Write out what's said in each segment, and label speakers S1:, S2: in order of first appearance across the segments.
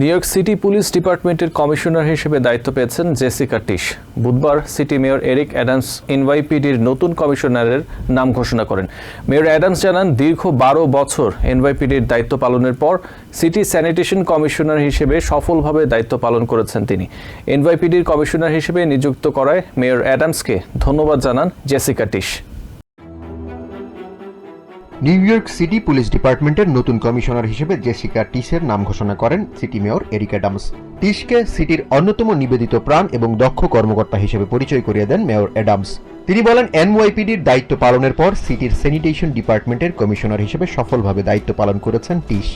S1: New York City police ডিপার্টমেন্টের commissioner হিসেবে দায়িত্ব পেয়েছেন জেসিকা টিশ। বুধবার সিটি মেয়র এরিক অ্যাডামস এনওয়াইপিডির নতুন কমিশনারের নাম ঘোষণা করেন। মেয়র অ্যাডামস জানান, দীর্ঘ বারো বছর এনওয়াইপিডির দায়িত্ব পালনের পর সিটি স্যানিটেশন কমিশনার হিসেবে সফলভাবে দায়িত্ব পালন করেছেন তিনি। এনওয়াইপিডির কমিশনার হিসেবে নিযুক্ত করায় মেয়র অ্যাডামসকে ধন্যবাদ জানান Jessica Tisch.
S2: New York City police ডিপার্টমেন্টের নতুন কমিশনার হিসেবে জেসিকা টিসের নাম ঘোষণা করেন সিটি মেয়র এরিক অ্যাডামস টিসকে সিটির অন্যতম নিবেদিত প্রাণ এবং দক্ষ কর্মকর্তা হিসেবে পরিচয় করিয়ে দেন মেয়র অ্যাডামস। তিনি বলেন, এনওয়াইপিডির দায়িত্ব পালনের পর সিটির স্যানিটেশন ডিপার্টমেন্টের কমিশনার হিসেবে সফলভাবে দায়িত্ব পালন করেছেন টিস।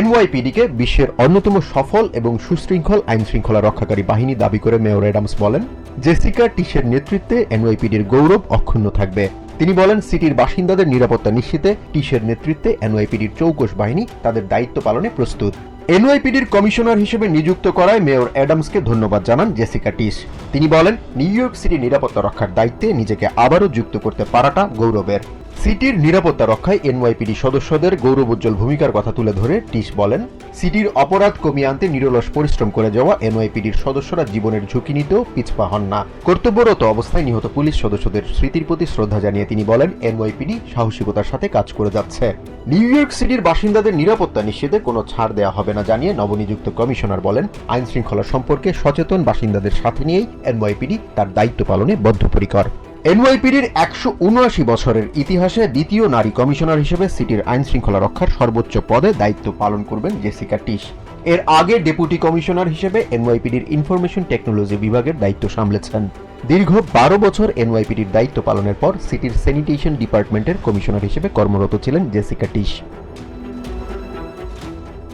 S2: এনওয়াইপিডিকে বিশ্বের অন্যতম সফল এবং সুশৃঙ্খল আইন শৃঙ্খলা রক্ষাকারী বাহিনী দাবি করে মেয়র অ্যাডামস বলেন, জেসিকা টিসের নেতৃত্বে এনওয়াইপিডির গৌরব অক্ষুণ্ণ থাকবে। তিনি বলেন, সিটির বাসিন্দাদের নিরাপত্তা নিশ্চিতে টিসের নেতৃত্বে এনওয়াইপিডির চৌকশ বাহিনী তাদের দায়িত্ব পালনে প্রস্তুত। এনওয়াইপিডির কমিশনার হিসেবে নিযুক্ত করায় মেয়র অ্যাডামসকে ধন্যবাদ জানান জেসিকা টিস। তিনি বলেন, নিউ ইয়র্ক সিটি নিরাপত্তা রক্ষার দায়িত্বে নিজেকে আবারও যুক্ত করতে পারাটা গৌরবের। সিটির নিরাপত্তা রক্ষায় এনওয়াইপিডি সদস্যদের গৌরবোজ্জ্বল ভূমিকার কথা তুলে ধরে টিস বলেন, সিটির অপরাধ কমিয়ে আনতে নিরলস পরিশ্রম করে যাওয়া এনওয়াইপিডির সদস্যরা জীবনের ঝুঁকি নিতেও পিছপা হন না। কর্তব্যরত অবস্থায় নিহত পুলিশ সদস্যদের স্মৃতির প্রতি শ্রদ্ধা জানিয়ে তিনি বলেন, এনওয়াইপিডি সাহসিকতার সাথে কাজ করে যাচ্ছে। নিউ ইয়র্ক সিটির বাসিন্দাদের নিরাপত্তা নিশ্চিতে কোনো ছাড় দেওয়া হবে না। জানিয়ে নবনিযুক্ত কমিশনার বলেন, আইন শৃঙ্খলা সম্পর্কে সচেতন বাসিন্দাদের সাথে নিয়েই এনওয়াইপিডি তার দায়িত্ব পালনে বদ্ধপরিকর। এনওয়াইপিডির একশো উনআশি বছরের ইতিহাসে দ্বিতীয় নারী কমিশনার হিসেবে সিটির আইন শৃঙ্খলা রক্ষার সর্বোচ্চ পদে দায়িত্ব পালন করবেন জেসিকা টিস এর আগে ডেপুটি কমিশনার হিসেবে এনওয়াইপিডির ইনফরমেশন টেকনোলজি বিভাগের দায়িত্ব সামলেছেন। দীর্ঘ বারো বছর এনওয়াইপিডির দায়িত্ব পালনের পর সিটির স্যানিটেশন ডিপার্টমেন্টের কমিশনার হিসেবে কর্মরত ছিলেন Jessica Tisch